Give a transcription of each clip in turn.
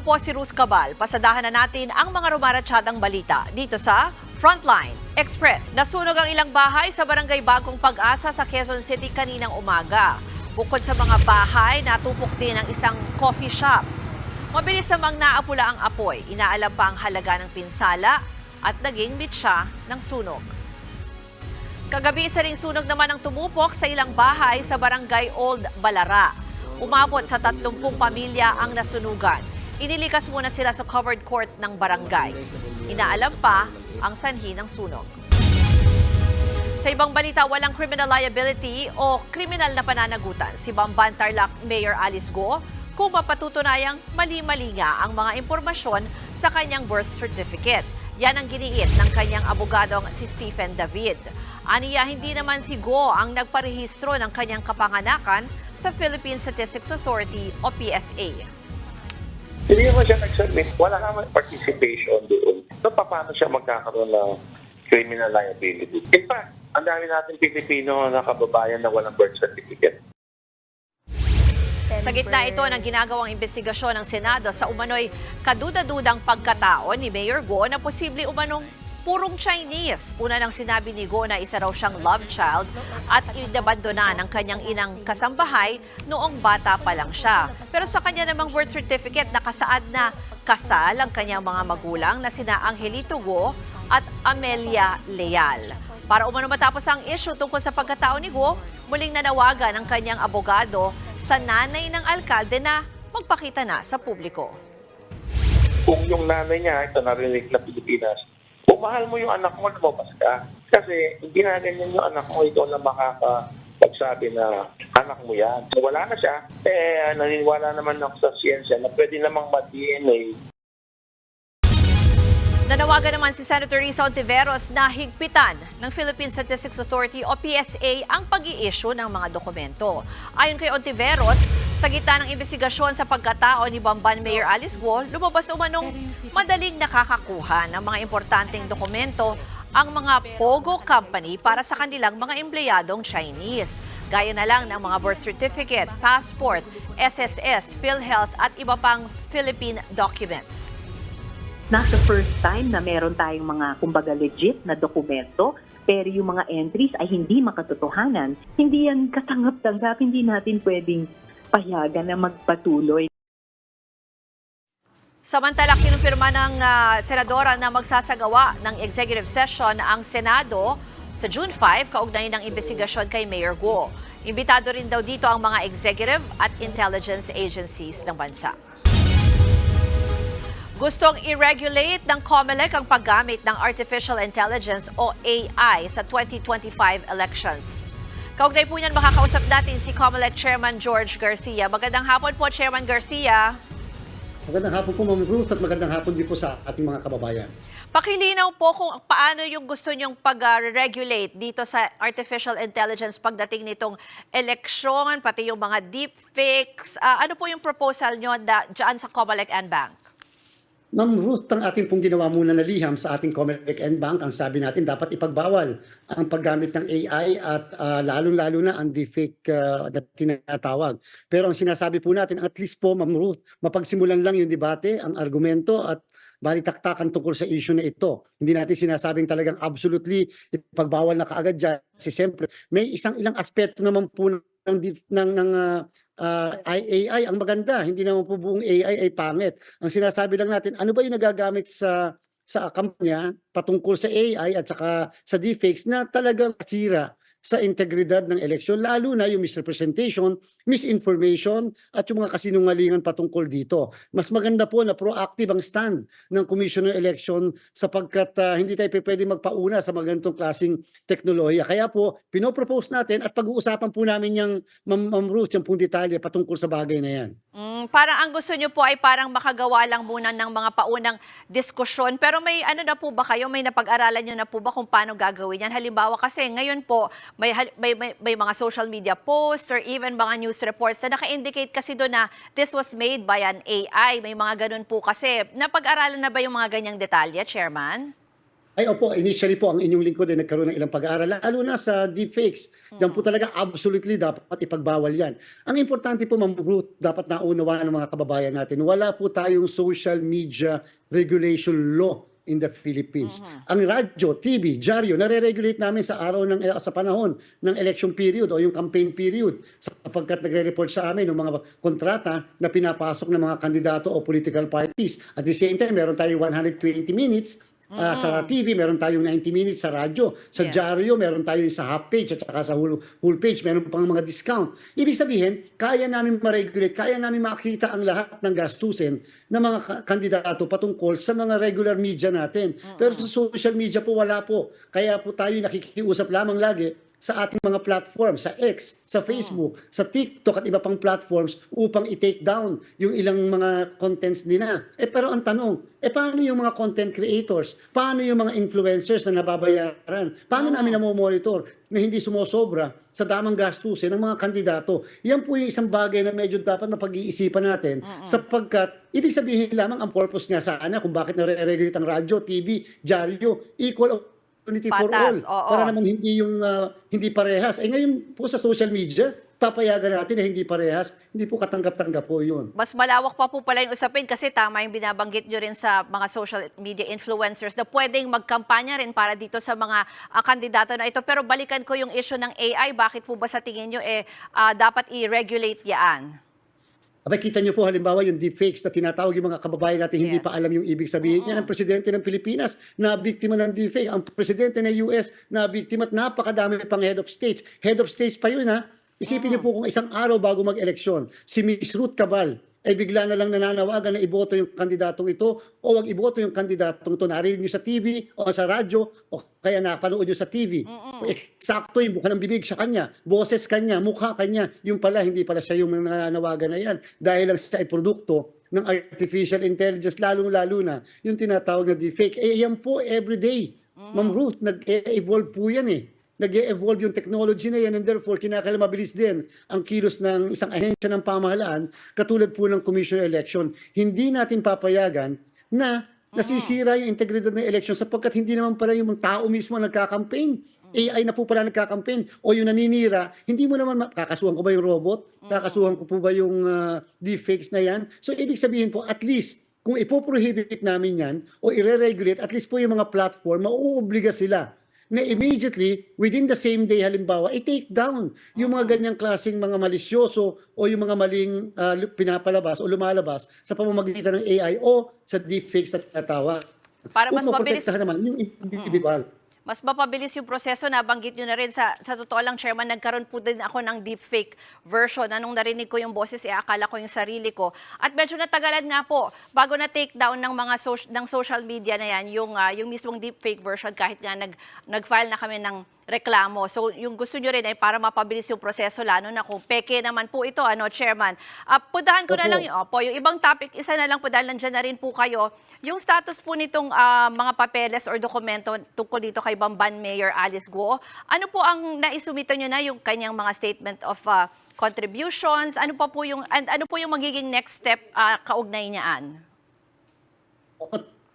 ako po si Ruth Cabal. Pasadahan na natin ang mga rumaratsyadang balita dito sa Frontline Express. Nasunog ang ilang bahay sa barangay Bagong Pag-asa sa Quezon City kaninang umaga. Bukod sa mga bahay, natupok din ang isang coffee shop. Mabilis namang naapula ang apoy. Inaalam pa ang halaga ng pinsala at naging mitsa ng sunog. Kagabi isa ring sunog naman ang tumupok sa ilang bahay sa barangay Old Balara. Umabot sa 30 pamilya ang nasunugan. Inilikas muna sila sa covered court ng barangay. Inaalam pa ang sanhi ng sunog. Sa ibang balita, walang criminal liability o kriminal na pananagutan si Bamban Tarlac Mayor Alice Go kung mapatutunayang mali-mali nga ang mga impormasyon sa kanyang birth certificate. Yan ang giniit ng kanyang abogadong si Stephen David. Aniya, hindi naman si Go ang nagparehistro ng kanyang kapanganakan sa Philippine Statistics Authority o PSA. Naman siya nag-submit. Wala naman participation doon. So, paano siya magkakaroon ng criminal liability? In fact, ang dami natin Pilipino na kababayan na walang birth certificate. Sa gitna ito ng ginagawang investigasyon ng Senado sa umano'y kaduda-dudang pagkatao ni Mayor Go na posible umanong purong Chinese. Una nang sinabi ni Go na isa raw siyang love child at inabandona ng kanyang inang kasambahay noong bata pa lang siya. Pero sa kanya namang birth certificate nakasaad na kasal ang kanyang mga magulang na sina Angelito Go at Amelia Leal. Para umano matapos ang issue tungkol sa pagkatao ni Go, muling nanawagan ng kanyang abogado sa nanay ng alkalde na magpakita na sa publiko. Kung yung nanay niya, ito narinig na Pilipinas, kung mahal mo yung anak mo, lumabas ka. Kasi hindi na ganyan yung anak mo, ikaw na makakapagsabi na anak mo yan. Wala na siya. Eh, naniniwala naman ako sa siyensya na pwede namang ma-DNA Nanawagan naman si Senator Risa Ontiveros na higpitan ng Philippine Statistics Authority o PSA ang pag issue ng mga dokumento. Ayon kay Ontiveros, sa gitna ng investigasyon sa pagkatao ni Bamban Mayor Alice Guo, lumabas umanong madaling nakakakuha ng mga importanteng dokumento ang mga Pogo Company para sa kanilang mga empleyadong Chinese. Gaya na lang ng mga birth certificate, passport, SSS, PhilHealth at iba pang Philippine documents. Not the first time na meron tayong mga kumbaga legit na dokumento, pero yung mga entries ay hindi makatotohanan. Hindi yan katanggap-tanggap, hindi natin pwedeng payagan na magpatuloy. Samantala, kinumpirma ng ah, senadora na magsasagawa ng executive session ang Senado sa June 5 kaugnay ng investigasyon kay Mayor Guo. Imbitado rin daw dito ang mga executive at intelligence agencies ng bansa. Gustong i-regulate ng COMELEC ang paggamit ng Artificial Intelligence o AI sa 2025 elections. Kaugnay po niyan, makakausap natin si COMELEC Chairman George Garcia. Magandang hapon po, Chairman Garcia. Magandang hapon po, Ma'am Ruth, at magandang hapon din po sa ating mga kababayan. Pakilinaw po kung paano yung gusto nyong pag-regulate dito sa artificial intelligence pagdating nitong eleksyon, pati yung mga deepfakes. Ah, ano po yung proposal nyo da, dyan sa Comelec and Bank? Ma'am Ruth, ang ating pong ginawa muna na liham sa ating Comelec and Bank, ang sabi natin dapat ipagbawal ang paggamit ng AI at ah, lalong-lalo na ang deepfake ah, na tinatawag. Pero ang sinasabi po natin, at least po, Ma'am Ruth, mapagsimulan lang yung debate, ang argumento at balitaktakan tungkol sa issue na ito. Hindi natin sinasabing talagang absolutely ipagbawal na kaagad dyan. Kasi siyempre, may isang ilang aspeto naman po ng, ng, ng ah, ah, AI ang maganda. Hindi naman po buong AI ay pangit. Ang sinasabi lang natin, ano ba yung nagagamit sa sa kampanya patungkol sa AI at saka sa deepfakes na talagang kasira sa integridad ng eleksyon, lalo na yung misrepresentation, misinformation, at yung mga kasinungalingan patungkol dito. Mas maganda po na proactive ang stand ng Commission on Election sapagkat ah, hindi tayo pwede magpauna sa mga ganitong klaseng teknolohiya. Kaya po, pinopropose natin at pag-uusapan po namin yung Ma'am Ruth, yung pong detalye patungkol sa bagay na yan. Mm, parang ang gusto nyo po ay parang makagawa lang muna ng mga paunang diskusyon. Pero may ano na po ba kayo? May napag-aralan nyo na po ba kung paano gagawin yan? Halimbawa kasi ngayon po may, may, may, may mga social media posts or even mga news reports na naka-indicate kasi doon na this was made by an AI. May mga ganun po kasi. Napag-aralan na ba yung mga ganyang detalye, Chairman? Ay opo, initially po ang inyong lingkod ay nagkaroon ng ilang pag-aaral, lalo na sa deepfakes. Diyan po talaga absolutely dapat ipagbawal yan. Ang importante po, Ma'am Ruth, dapat naunawaan ng mga kababayan natin, wala po tayong social media regulation law in the Philippines. Ang radyo, TV, dyaryo, nare-regulate namin sa araw ng eh, sa panahon ng election period o yung campaign period sapagkat nagre-report sa amin ng mga kontrata na pinapasok ng mga kandidato o political parties. At the same time, meron tayong 120 minutes Ah, sa TV, meron tayong 90 minutes sa radyo. Sa Yeah. dyaryo, meron tayong sa half page at saka sa whole, whole page, meron pang mga discount. Ibig sabihin, kaya namin ma-regulate, kaya namin makita ang lahat ng gastusin ng mga ka- kandidato patungkol sa mga regular media natin. Pero sa social media po, wala po. Kaya po tayo nakikiusap lamang lagi sa ating mga platforms, sa X, sa Facebook, sa TikTok at iba pang platforms upang i-take down yung ilang mga contents nila. Eh pero ang tanong, eh paano yung mga content creators? Paano yung mga influencers na nababayaran? Paano namin namomonitor na hindi sumosobra sa damang gastusin ng mga kandidato? Yan po yung isang bagay na medyo dapat mapag-iisipan natin sapagkat ibig sabihin lamang ang purpose nga sana kung bakit nare-regulate ang radyo, TV, dyaryo, equal opportunity for all. Patas, oo. Para naman hindi yung ah, hindi parehas. Eh ngayon po sa social media, papayagan natin na hindi parehas. Hindi po katanggap-tanggap po yun. Mas malawak pa po pala yung usapin kasi tama yung binabanggit nyo rin sa mga social media influencers na pwedeng magkampanya rin para dito sa mga ah, kandidato na ito. Pero balikan ko yung issue ng AI. Bakit po ba sa tingin nyo eh, ah, dapat i-regulate yan? Abay, kita niyo po halimbawa yung deepfakes na tinatawag yung mga kababayan natin hindi Yes. pa alam yung ibig sabihin niya ng presidente ng Pilipinas na biktima ng deepfake. Ang presidente ng US na biktima at napakadami pang head of states. Head of states pa yun ha. Isipin niyo po kung isang araw bago mag-eleksyon, si Miss Ruth Cabal ay bigla na lang nananawagan na iboto yung kandidatong ito o wag iboto yung kandidatong ito. Narinig niyo sa TV o sa radyo o kaya napanood niyo sa TV. Eksakto yung buka ng bibig sa kanya, boses kanya, mukha kanya. Yung pala, hindi pala siya yung nananawagan na yan. Dahil lang siya ay produkto ng artificial intelligence, lalong-lalo na yung tinatawag na deepfake. Eh, yan po everyday. Ma'am Ruth, nag-evolve po yan eh nag-evolve yung technology na yan and therefore kinakailangan mabilis din ang kilos ng isang ahensya ng pamahalaan katulad po ng commission election. Hindi natin papayagan na nasisira yung integridad ng election sapagkat hindi naman pala yung tao mismo ang nagka-campaign. AI na po pala nagka-campaign o yung naninira, hindi mo naman, ma- kakasuhan ko ba yung robot? Kakasuhan ko po ba yung ah, deepfakes na yan? So ibig sabihin po, at least kung ipoprohibit namin yan o ire-regulate, at least po yung mga platform, mauobliga sila na immediately, within the same day halimbawa, i-take down yung mga ganyang klaseng mga malisyoso o yung mga maling lu- pinapalabas o lumalabas sa pamamagitan ng AI o sa deepfakes na tinatawag. Para mas mabilis- naman yung individual. Mas mapabilis yung proseso, nabanggit nyo na rin. Sa, sa totoo lang, Chairman, nagkaroon po din ako ng deepfake version. Anong narinig ko yung boses, eh, akala ko yung sarili ko. At medyo natagalan nga po, bago na take down ng mga soc- ng social media na yan, yung, ah, yung mismong deepfake version, kahit nga nag, nag-file na kami ng reklamo. So, yung gusto nyo rin ay para mapabilis yung proseso, lalo na kung peke naman po ito, ano, Chairman. Uh, puntahan ko na Opo. lang yung, opo, yung ibang topic, isa na lang po dahil nandyan na rin po kayo. Yung status po nitong ah, mga papeles or dokumento tungkol dito kay Bamban Mayor Alice Guo, ano po ang naisumito nyo na yung kanyang mga statement of ah, contributions? Ano pa po yung, and ano po yung magiging next step ah, kaugnay niyaan?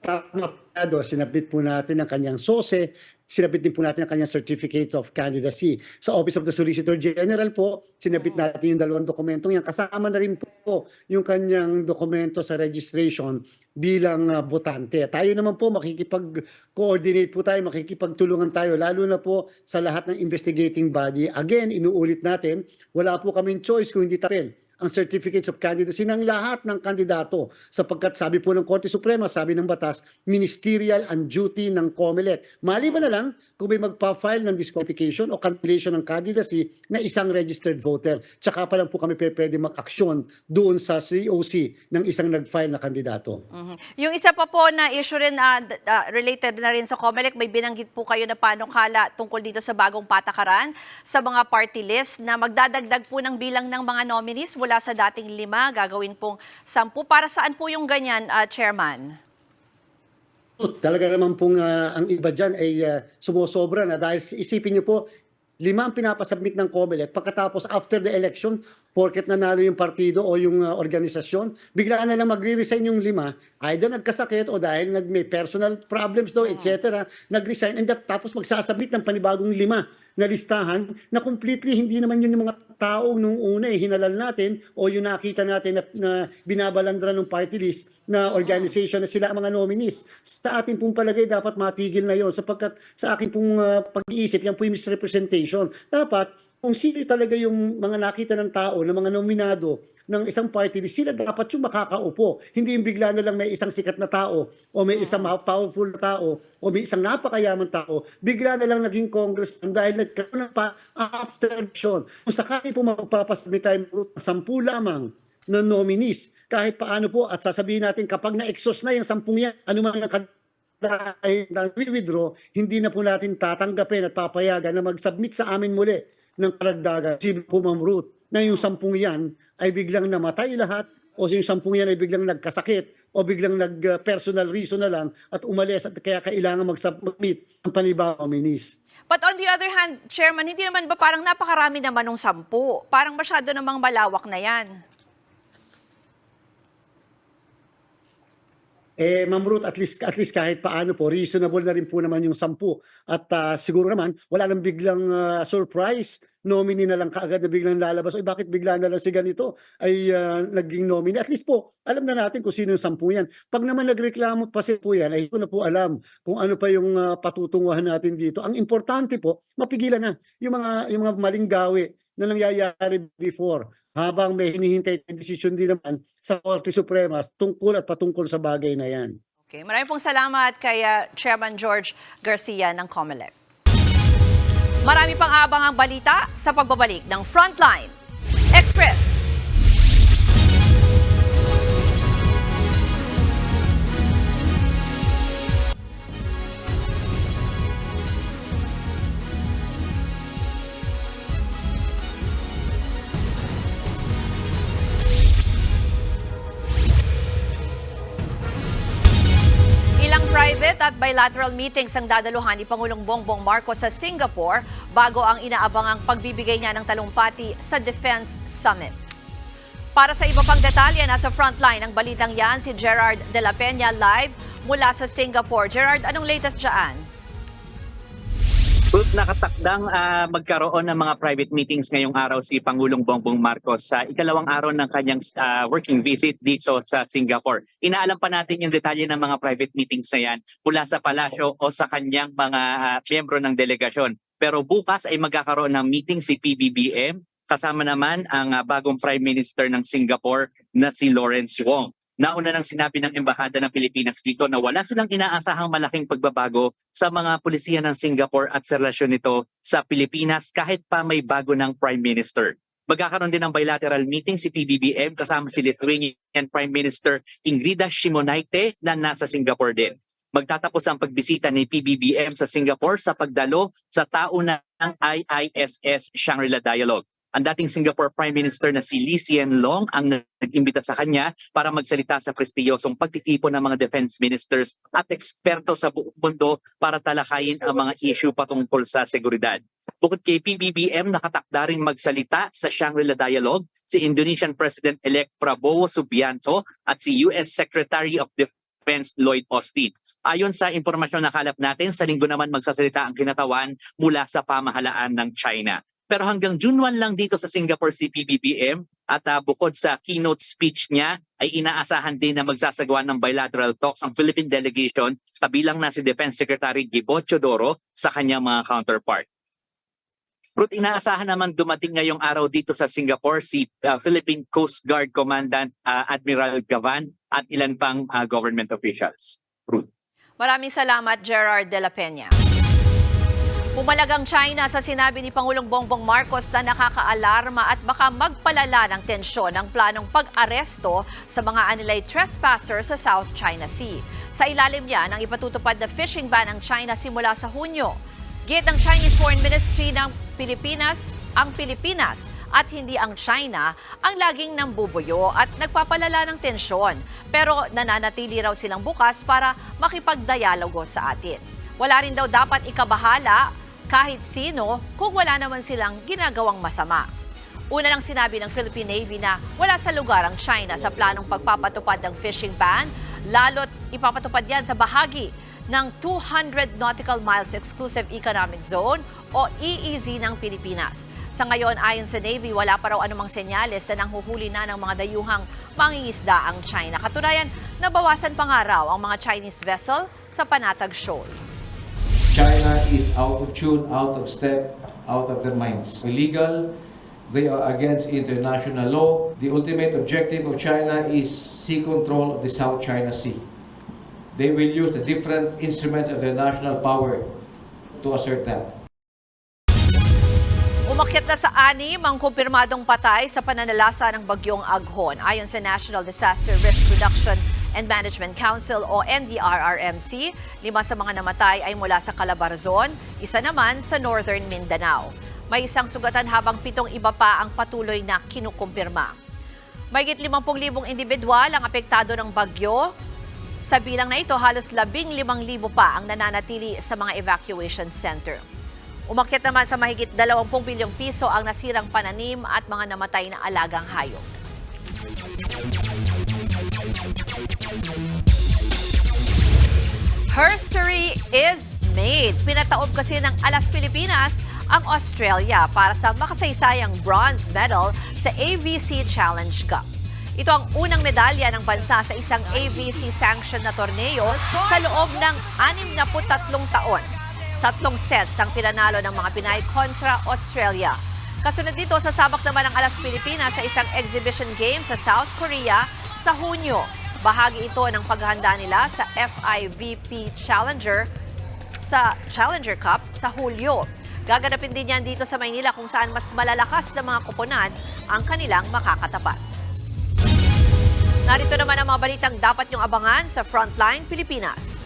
Tama po, sinabit po natin ang kanyang SOSE, sinabit din po natin ang kanyang Certificate of Candidacy. Sa Office of the Solicitor General po, sinabit natin yung dalawang dokumentong yan. Kasama na rin po yung kanyang dokumento sa registration bilang ah, botante. Tayo naman po makikipag-coordinate po tayo, makikipagtulungan tayo, lalo na po sa lahat ng investigating body. Again, inuulit natin, wala po kaming choice kung hindi tapin ang certificates of candidacy ng lahat ng kandidato sapagkat sabi po ng Korte Suprema, sabi ng batas, ministerial ang duty ng COMELEC. Maliban na lang kung may magpa-file ng disqualification o cancellation ng candidacy na isang registered voter. Tsaka pa lang po kami pwede mag-aksyon doon sa COC ng isang nag-file na kandidato. Mhm. Yung isa pa po na issue rin ah, related na rin sa COMELEC, may binanggit po kayo na panukala tungkol dito sa bagong patakaran sa mga party list na magdadagdag po ng bilang ng mga nominees mula sa dating lima, gagawin pong sampu. Para saan po yung ganyan, ah, Chairman? Talaga naman pong ah, ang iba dyan ay ah, sumusobra na. Dahil isipin niyo po, lima ang pinapasubmit ng COMELEC. Pagkatapos after the election, porket nanalo yung partido o yung uh, organisasyon, bigla na lang magre-resign yung lima, either nagkasakit o dahil nag may personal problems daw, etc. Nag-resign and that, tapos magsasabit ng panibagong lima na listahan na completely hindi naman yun yung mga tao nung una eh, hinalal natin o yung nakita natin na, na binabalandra ng party list na organization na sila ang mga nominees. Sa ating pong palagay, dapat matigil na yon sapagkat sa aking pong uh, pag-iisip, yan po yung misrepresentation. Dapat kung sino talaga yung mga nakita ng tao, ng mga nominado ng isang party list, sila dapat yung makakaupo. Hindi yung bigla na lang may isang sikat na tao o may isang powerful na tao o may isang napakayaman tao, bigla na lang naging congressman dahil nagkaroon ng pa after election. Kung sakali po magpapasabit tayo ng sampu lamang na nominees, kahit paano po, at sasabihin natin kapag na-exhaust na yung sampung yan, ano man ang dahil na withdraw, hindi na po natin tatanggapin at papayagan na mag-submit sa amin muli ng karagdagan si Ruth na yung sampung yan ay biglang namatay lahat o yung sampung yan ay biglang nagkasakit o biglang nag-personal reason na lang at umalis at kaya kailangan mag-submit ng panibagong nominees. But on the other hand, Chairman, hindi naman ba parang napakarami naman ng sampu? Parang masyado namang malawak na yan. Eh, Ma'am Ruth, at least, at least kahit paano po, reasonable na rin po naman yung sampu. At ah, siguro naman, wala nang biglang ah, surprise. Nominee na lang kaagad na biglang lalabas. Oy, bakit bigla na lang si ganito ay ah, naging nominee? At least po, alam na natin kung sino yung sampu yan. Pag naman nagreklamo pa si po yan, ay ko na po alam kung ano pa yung ah, patutunguhan natin dito. Ang importante po, mapigilan na yung mga, yung mga maling gawi na nangyayari before habang may hinihintay na desisyon din naman sa Korte Suprema tungkol at patungkol sa bagay na yan. Okay, maraming pong salamat kay uh, Chairman George Garcia ng COMELEC. Marami pang abang ang balita sa pagbabalik ng Frontline Express. Bilateral meetings ang dadaluhan ni Pangulong Bongbong Marcos sa Singapore bago ang inaabangang pagbibigay niya ng talumpati sa Defense Summit. Para sa iba pang detalye, nasa frontline ng balitang yan si Gerard De La Peña live mula sa Singapore. Gerard, anong latest dyan? Ruth, nakatakdang ah, magkaroon ng mga private meetings ngayong araw si Pangulong Bongbong Marcos sa ikalawang araw ng kanyang ah, working visit dito sa Singapore. Inaalam pa natin yung detalye ng mga private meetings na yan mula sa palasyo o sa kanyang mga ah, miyembro ng delegasyon. Pero bukas ay magkakaroon ng meeting si PBBM kasama naman ang ah, bagong Prime Minister ng Singapore na si Lawrence Wong. Nauna nang sinabi ng Embahada ng Pilipinas dito na wala silang inaasahang malaking pagbabago sa mga pulisiya ng Singapore at sa relasyon nito sa Pilipinas kahit pa may bago ng Prime Minister. Magkakaroon din ng bilateral meeting si PBBM kasama si Lithuanian Prime Minister Ingrida Shimonaite na nasa Singapore din. Magtatapos ang pagbisita ni PBBM sa Singapore sa pagdalo sa tauna ng IISS Shangri-La Dialogue. Ang dating Singapore Prime Minister na si Lee Hsien Loong ang nag-imbita sa kanya para magsalita sa prestiyosong pagtitipon ng mga defense ministers at eksperto sa buong mundo para talakayin ang mga issue patungkol sa seguridad. Bukod kay PBBM, nakatakda rin magsalita sa Shangri-La Dialogue si Indonesian President-elect Prabowo Subianto at si US Secretary of Defense Lloyd Austin. Ayon sa impormasyon na kalap natin, sa linggo naman magsasalita ang kinatawan mula sa pamahalaan ng China. Pero hanggang June 1 lang dito sa Singapore si PBBM at ah, bukod sa keynote speech niya ay inaasahan din na magsasagawa ng bilateral talks ang Philippine delegation kabilang na si Defense Secretary Gibo Chodoro sa kanyang mga counterpart. Ruth, inaasahan naman dumating ngayong araw dito sa Singapore si ah, Philippine Coast Guard Commandant ah, Admiral Gavan at ilan pang ah, government officials. Ruth. Maraming salamat, Gerard De La Peña. Pumalagang China sa sinabi ni Pangulong Bongbong Marcos na nakakaalarma at baka magpalala ng tensyon ang planong pag-aresto sa mga anilay trespasser sa South China Sea. Sa ilalim niya ang ipatutupad na fishing ban ng China simula sa Hunyo. Git ng Chinese Foreign Ministry ng Pilipinas, ang Pilipinas at hindi ang China ang laging nambubuyo at nagpapalala ng tensyon. Pero nananatili raw silang bukas para makipagdialogo sa atin. Wala rin daw dapat ikabahala kahit sino kung wala naman silang ginagawang masama. Una lang sinabi ng Philippine Navy na wala sa lugar ang China sa planong pagpapatupad ng fishing ban, lalo't ipapatupad yan sa bahagi ng 200 Nautical Miles Exclusive Economic Zone o EEZ ng Pilipinas. Sa ngayon, ayon sa Navy, wala pa raw anumang senyales na nanghuhuli na ng mga dayuhang mangingisda ang China. Katunayan, nabawasan pa nga raw ang mga Chinese vessel sa Panatag Shoal. China is out of tune, out of step, out of their minds. Illegal, they are against international law. The ultimate objective of China is sea control of the South China Sea. They will use the different instruments of their national power to assert that. Umakyat na sa anim ang kumpirmadong patay sa pananalasa ng bagyong Aghon. Ayon sa National Disaster Risk Reduction and Management Council o NDRRMC, lima sa mga namatay ay mula sa Calabarzon, isa naman sa Northern Mindanao. May isang sugatan habang pitong iba pa ang patuloy na kinukumpirma. Mayigit 50,000 individual ang apektado ng bagyo. Sa bilang na ito, halos 15,000 pa ang nananatili sa mga evacuation center. Umakyat naman sa mahigit 20 bilyong piso ang nasirang pananim at mga namatay na alagang hayop. Herstory is made. Pinataob kasi ng Alas Pilipinas ang Australia para sa makasaysayang bronze medal sa AVC Challenge Cup. Ito ang unang medalya ng bansa sa isang AVC sanctioned na torneo sa loob ng 63 taon. Tatlong sets ang pinanalo ng mga Pinay kontra Australia. Kasunod dito, sasabak naman ang Alas Pilipinas sa isang exhibition game sa South Korea sa Hunyo. Bahagi ito ng paghahanda nila sa FIVP Challenger sa Challenger Cup sa Hulyo. Gaganapin din yan dito sa Maynila kung saan mas malalakas na mga koponan ang kanilang makakatapat. Narito naman ang mga balitang dapat niyong abangan sa Frontline Pilipinas.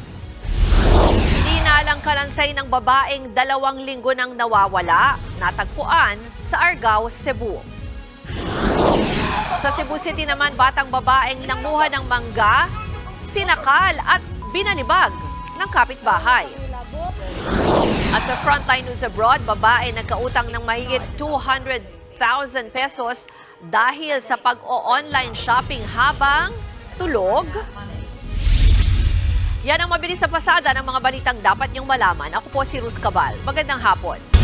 Dinalang kalansay ng babaeng dalawang linggo nang nawawala, natagpuan sa Argao, Cebu. Sa Cebu City naman, batang babaeng nanguha ng mangga, sinakal at binalibag ng kapitbahay. At sa Frontline News Abroad, babae nagkautang ng mahigit 200,000 pesos dahil sa pag-o-online shopping habang tulog. Yan ang mabilis sa pasada ng mga balitang dapat niyong malaman. Ako po si Ruth Cabal. Magandang hapon.